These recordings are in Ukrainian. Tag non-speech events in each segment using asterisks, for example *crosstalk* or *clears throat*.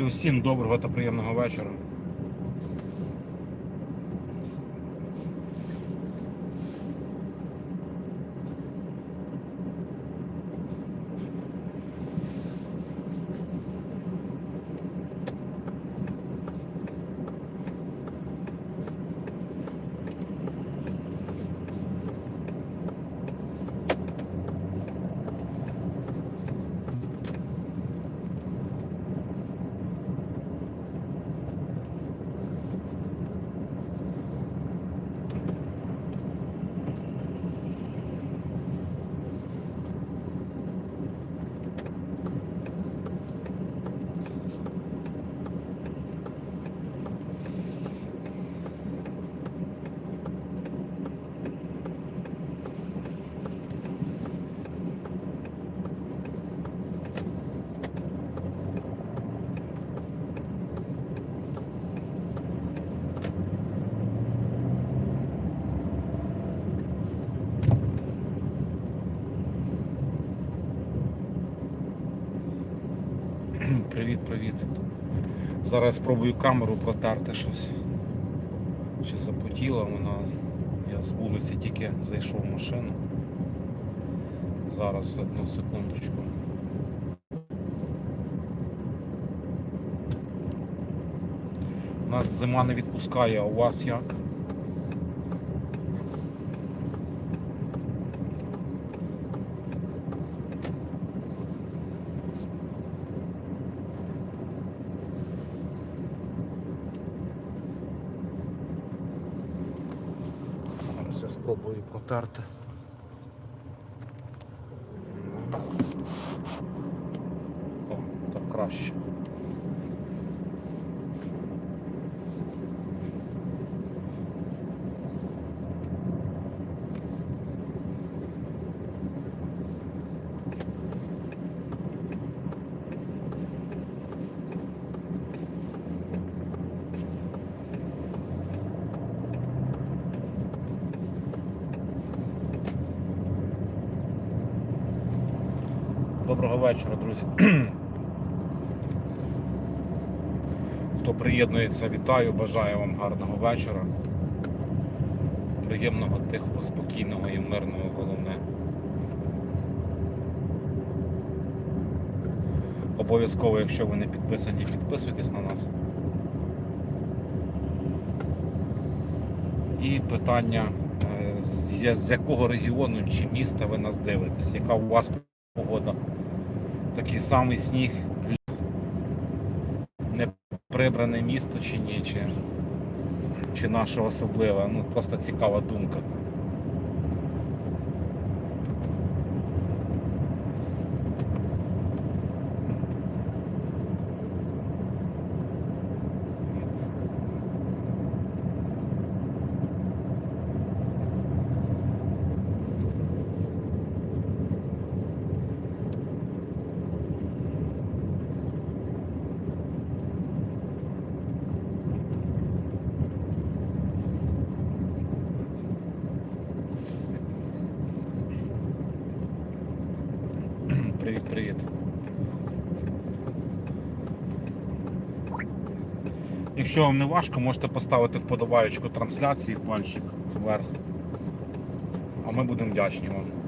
Друзі, усім доброго та приємного вечора. Привіт, привіт. Зараз спробую камеру протерти щось. Ще запотіла вона. Я з вулиці тільки зайшов в машину. Зараз одну секундочку. У Нас зима не відпускає, а у вас як? Зараз я спробую протерти. О, так краще. Доброго вечора, друзі. *clears throat* Хто приєднується, вітаю, бажаю вам гарного вечора. Приємного, тихого, спокійного і мирного головне. Обов'язково, якщо ви не підписані, підписуйтесь на нас. І питання, е, з якого регіону чи міста ви нас дивитесь, яка у вас погода? Такий самий сніг, не прибране місто чи ні, чи, чи наше особливе. Ну просто цікава думка. Привіт, привіт. Якщо вам не важко, можете поставити вподобаючку трансляції пальчик вверх. А ми будемо вдячні вам.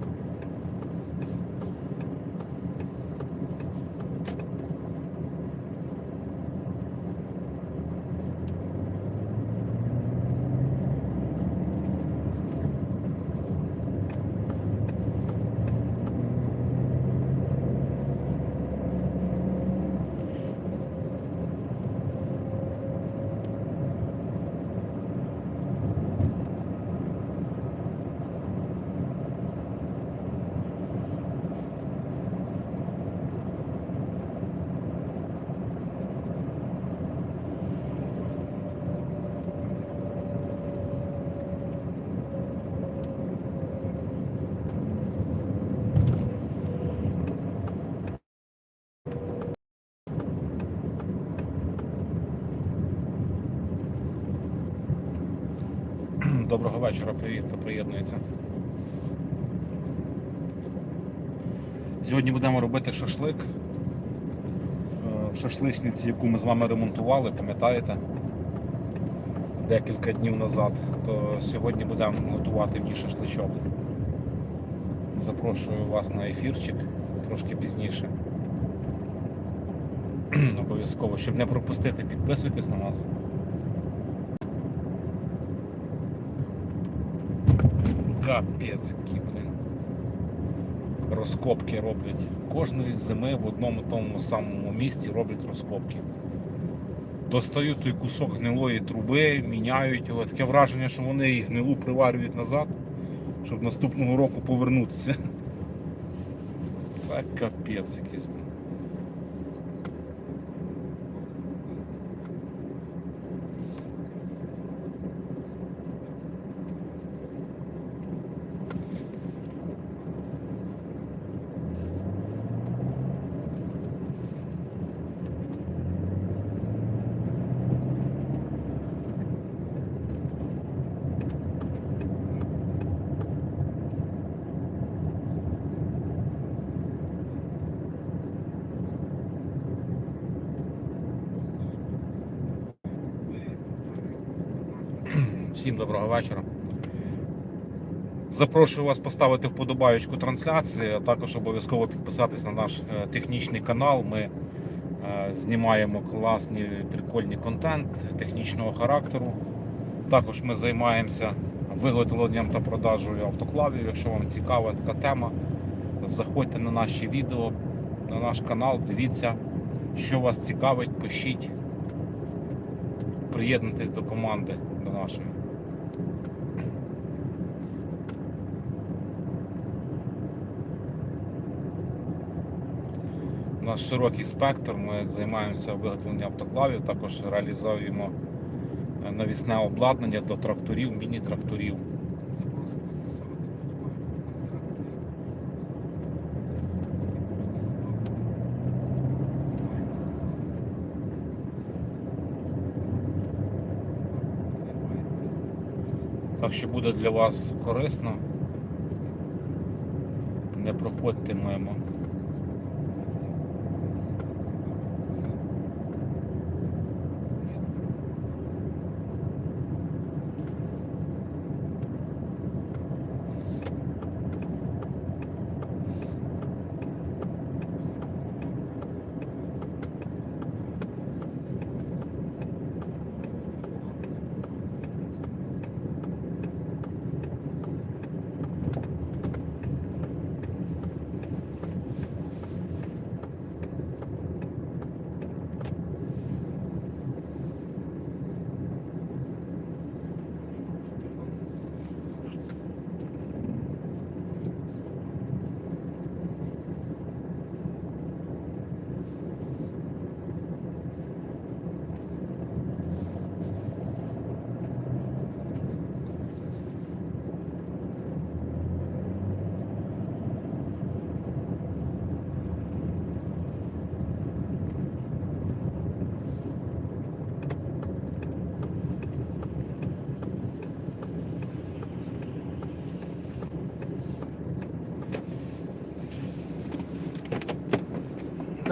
Доброго вечора, привіт, хто приєднується. Сьогодні будемо робити шашлик. Е, в шашличниці, яку ми з вами ремонтували, пам'ятаєте? Декілька днів назад. То сьогодні будемо готувати в ній шашличок. Запрошую вас на ефірчик трошки пізніше. *clears throat* Обов'язково, щоб не пропустити, підписуйтесь на нас. Капець, які, блін. Розкопки роблять. Кожної зими в одному тому самому місті роблять розкопки. Достають той кусок гнилої труби, міняють його. Таке враження, що вони її гнилу приварюють назад, щоб наступного року повернутися. Це капець якийсь. блін. Всім доброго вечора. Запрошую вас поставити вподобаючку трансляції, а також обов'язково підписатись на наш е, технічний канал. Ми е, знімаємо класні прикольні контент технічного характеру. Також ми займаємося виготовленням та продажею автоклавів. Якщо вам цікава така тема, заходьте на наші відео, на наш канал, дивіться, що вас цікавить, пишіть, приєднуйтесь до команди до нашої. У нас широкий спектр. Ми займаємося виготовленням автоклавів, також реалізуємо е, навісне обладнання до тракторів, міні-тракторів. Так що буде для вас корисно. Не проходьте мимо.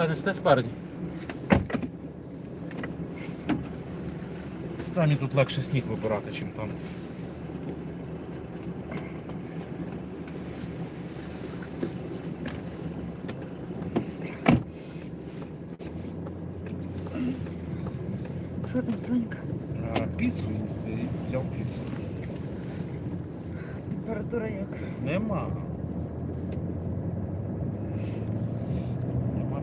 Та не сте спереді. Стані тут легше сніг вибирати, чим там. Що там, Сонька? А, піцу їсти, взяв піцу. Температура як? Нема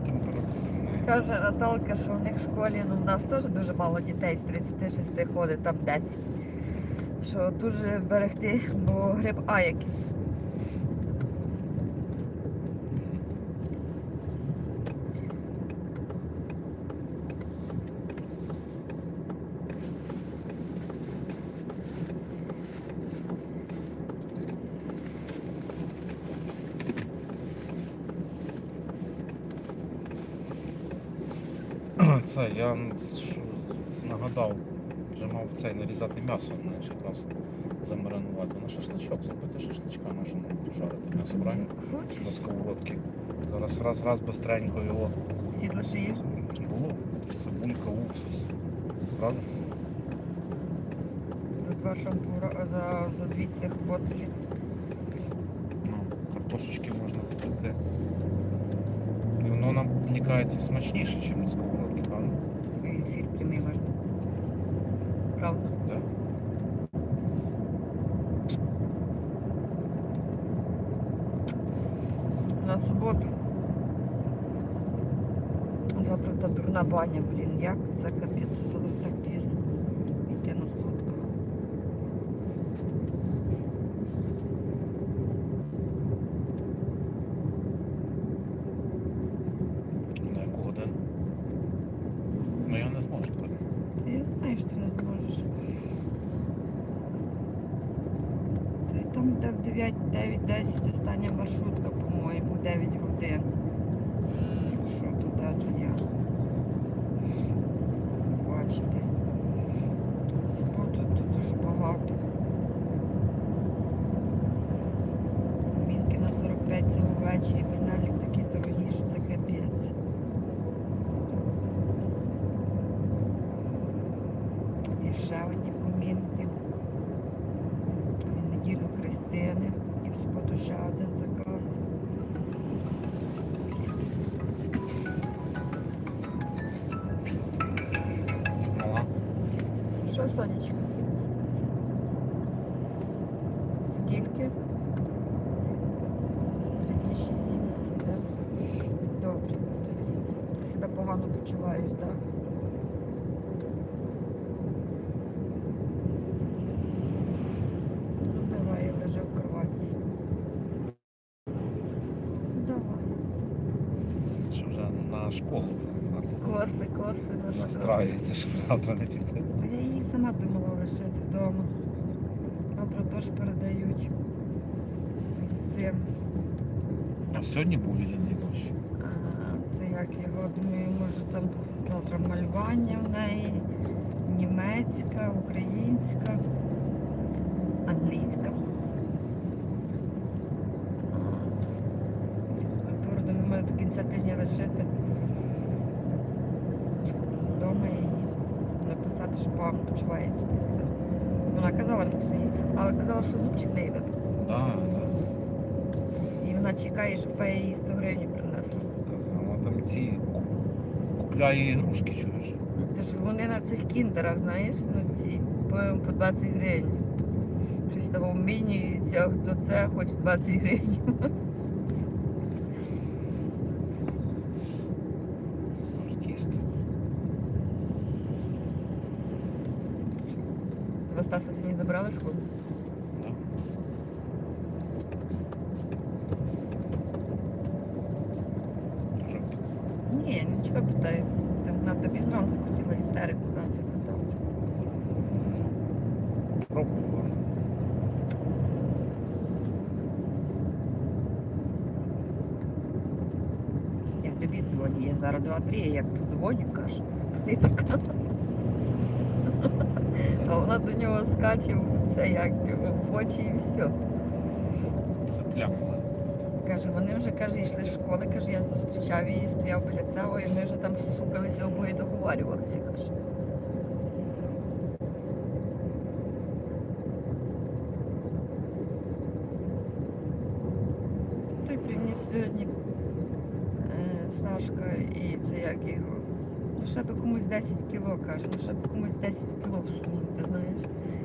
температури. в неї. Каже Наталка, що в них в школі, ну в нас теж дуже мало дітей з 36 ходить, там 10. Що дуже берегти, бо гриб А якийсь. Це я нагадав, вже мав цей нарізати м'ясо знаєш, якраз замаринувати. На шашличок, запити шашличка можна жарити м'ясо правильно. Хочеш? сковородки. Зараз раз, раз бистренько його Світло ще є? було. Цибулька, уксус. Правда? За два шампура, за, за дві цих ботки. Ну, картошечки можна купити. І воно нам, мені кажеться, смачніше, ніж на сковородці, правда? І ефір прямий можна. Правда? Да? На суботу. Завтра та дурна баня, блін. Як це капець, зараз так пізно. Йти на сутках. На яку годину? Ну я не зможу так. Я знаю, що ти не зможеш. Та й там де в 9, 9, 10 остання маршрутка, по-моєму, 9 годин. Що туди ж я. Бачите. В Суботу тут дуже багато. Мінки на 45 цього ввечері, принесли такі дорогі, що це капець. І ще одні помінки. В неділю Христини. І в суботу ще один заказ. Мала. Що, Сонечка? Скільки? 36,8, так? Добре, тоді. Ти себе погано почуваєш, так? Ну, давай, я лежу в кроватці. Давай. Що вже на школу Коси, коси. на настраюється, щоб завтра не піти. А Я її сама думала лишити вдома. Завтра теж передають з цим. А сьогодні був лідяний дощ. Як його, думаю, може там завтра малювання в неї, німецька, українська, англійська. Фізкультуру, думаю, може до кінця тижня лишити вдома і написати, що погано почувається та все. Вона казала мені але казала, що зубчик не випав. Да, да. І вона чекає, щоб фея їй 100 гривень ці ку- купляє ігрушки, чуєш? Тож вони на цих кіндерах, знаєш, ну ці, по, по 20 гривень. Щось там обмінюється, хто це хоче 20 гривень. Артист. Ви Стаса сьогодні забрали в школу? Зараз як подзвоню, каже, Ти така. А вона до нього скаче це як в очі і все. Це пляпала. Каже, вони вже каже, йшли з школи, каже, я зустрічав її, стояв біля цього, і ми вже там шукалися обоє договорювалися, каже. Той приніс сьогодні е, Сашка його. Ну, ще би комусь 10 кіло, каже, ну ще би комусь 10 кіло всунути, знаєш.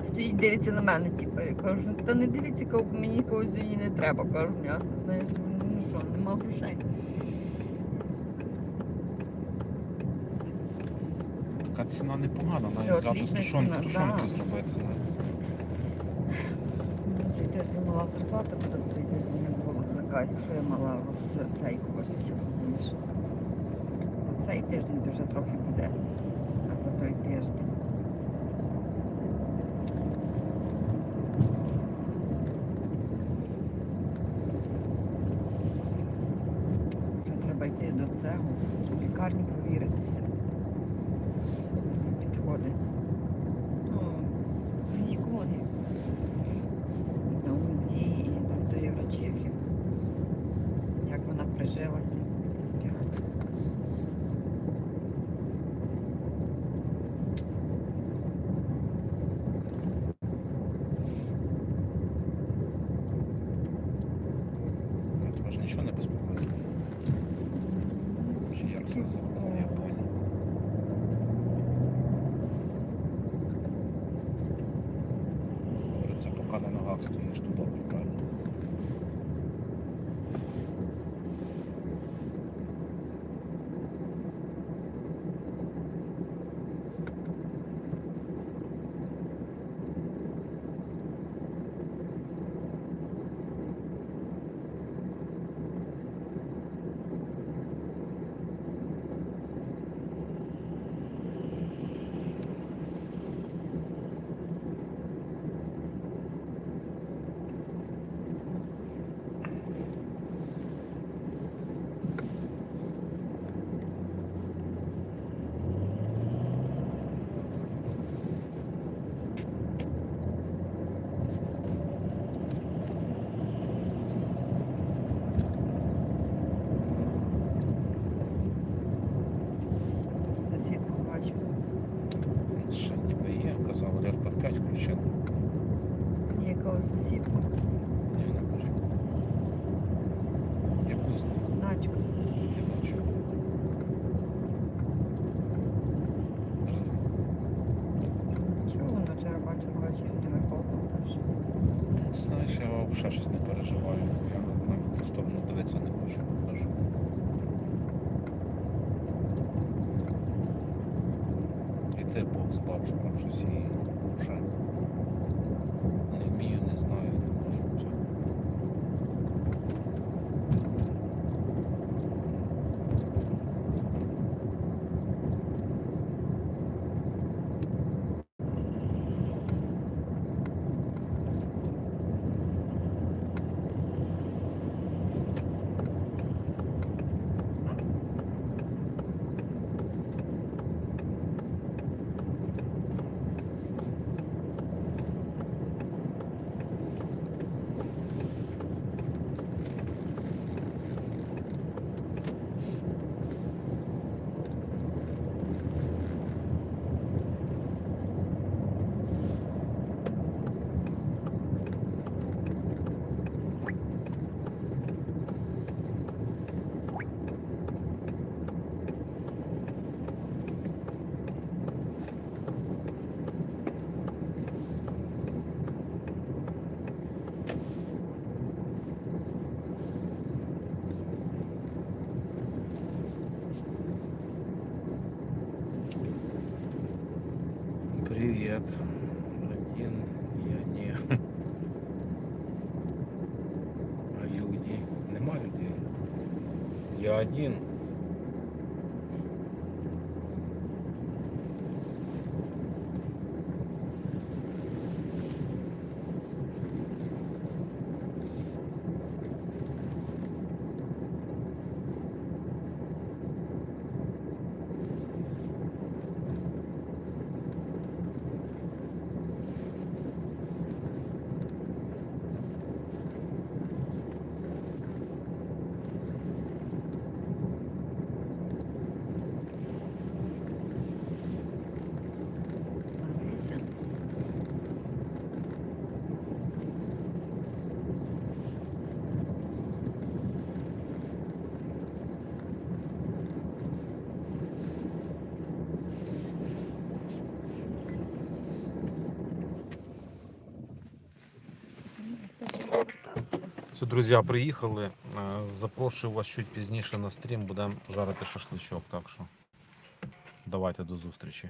Стоїть, дивиться на мене, типу, я кажу, та не дивіться, кого- мені когось її не треба, кажу, м'ясо, знаєш, ну що, нема грошей. Така ціна непогана, навіть завтра отлічна тушонки, ціна, тушонки да. зробити. Ну, Цей тиждень мала зарплата, буде той тиждень не було така, що я мала розцейкуватися, знаєш. Цей тиждень дуже трохи буде, а за той тиждень. Вже треба йти до цього, в лікарні провіритися. typu. Zobacz, poprzez jej uszenie. Привет. Один я не. А люди. Нема людей. Я один. Ось, друзі, приїхали. Е, запрошую вас чуть пізніше на стрім, будемо жарити шашличок, так що давайте до зустрічі.